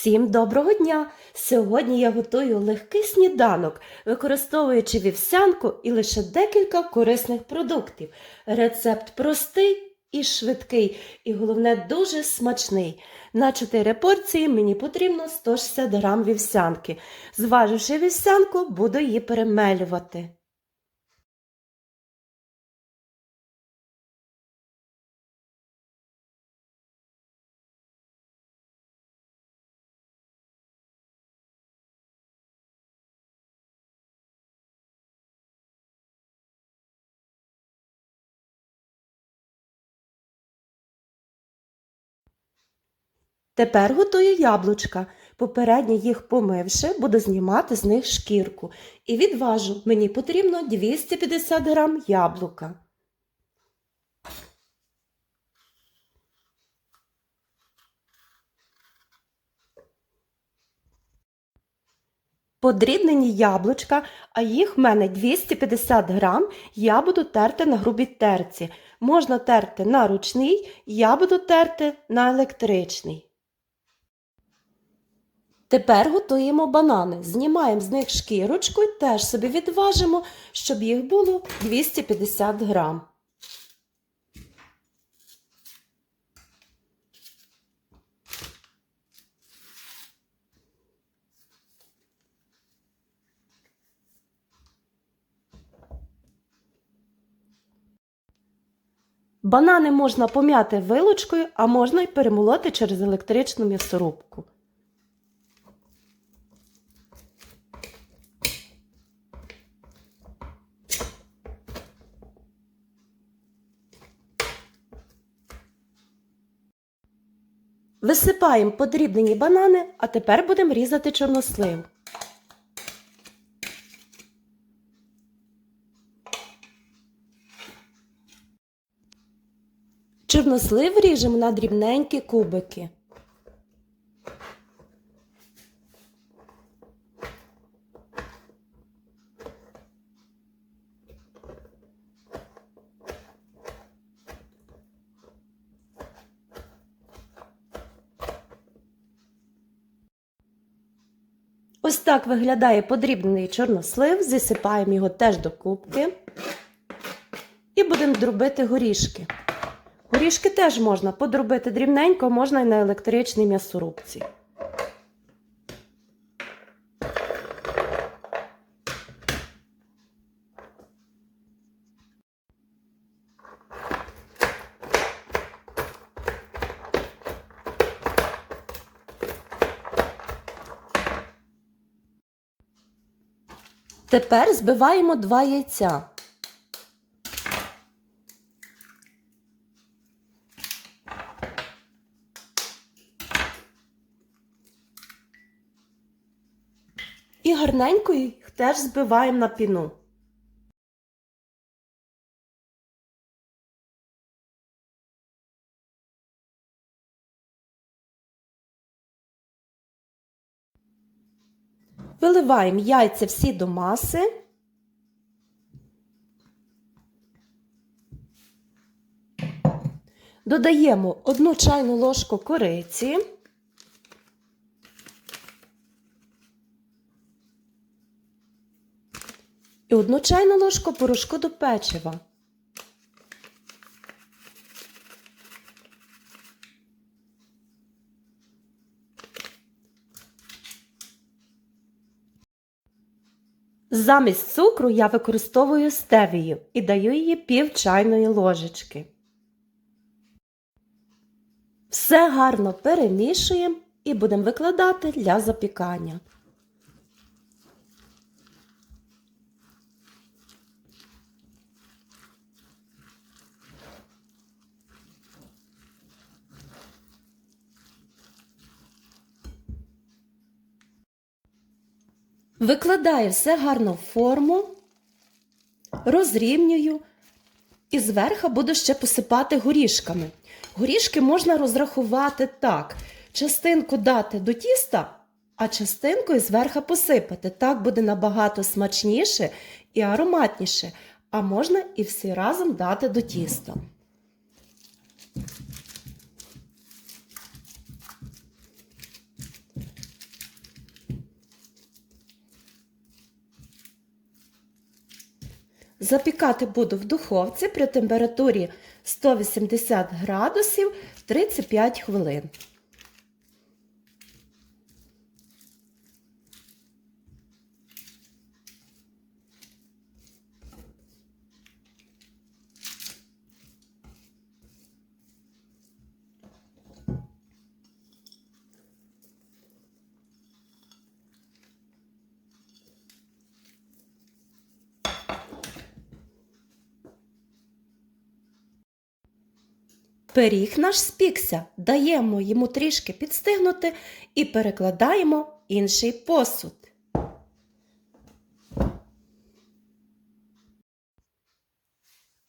Всім доброго дня! Сьогодні я готую легкий сніданок, використовуючи вівсянку і лише декілька корисних продуктів. Рецепт простий і швидкий, і головне дуже смачний. На 4 порції мені потрібно 160 грам вівсянки. Зваживши вівсянку, буду її перемелювати. Тепер готую яблучка. Попередньо їх помивши, буду знімати з них шкірку. І відважу, мені потрібно 250 грам яблука. Подрібнені яблучка, а їх в мене 250 грам, я буду терти на грубій терці. Можна терти на ручний, я буду терти на електричний. Тепер готуємо банани. Знімаємо з них шкірочку і теж собі відважимо, щоб їх було 250 грам. Банани можна пом'яти вилочкою, а можна й перемолоти через електричну м'ясорубку. Висипаємо подрібнені банани, а тепер будемо різати чорнослив. Чорнослив ріжемо на дрібненькі кубики. Ось так виглядає подрібнений чорнослив, засипаємо його теж до кубки і будемо дробити горішки. Горішки теж можна подробити дрібненько, можна і на електричній м'ясорубці. Тепер збиваємо два яйця. І гарненько їх теж збиваємо на піну. Виливаємо яйця всі до маси. Додаємо одну чайну ложку кориці. І одну чайну ложку порошку до печива. Замість цукру я використовую стевію і даю її пів чайної ложечки. Все гарно перемішуємо і будемо викладати для запікання. Викладаю все гарно в форму, розрівнюю і зверху буду ще посипати горішками. Горішки можна розрахувати так: частинку дати до тіста, а частинкою зверху посипати. Так буде набагато смачніше і ароматніше, а можна і всі разом дати до тіста. Запікати буду в духовці при температурі 180 градусів 35 хвилин. Пиріг наш спікся, даємо йому трішки підстигнути і перекладаємо інший посуд.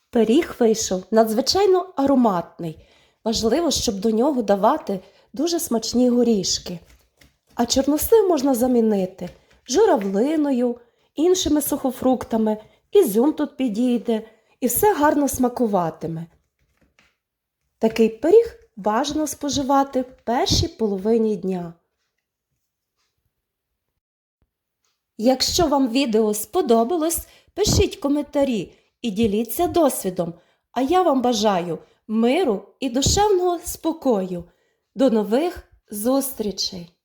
Пиріг вийшов надзвичайно ароматний. Важливо, щоб до нього давати дуже смачні горішки. А чорнослив можна замінити журавлиною, іншими сухофруктами, ізюм тут підійде і все гарно смакуватиме. Такий пиріг бажано споживати в першій половині дня. Якщо вам відео сподобалось, пишіть коментарі і діліться досвідом. А я вам бажаю миру і душевного спокою. До нових зустрічей!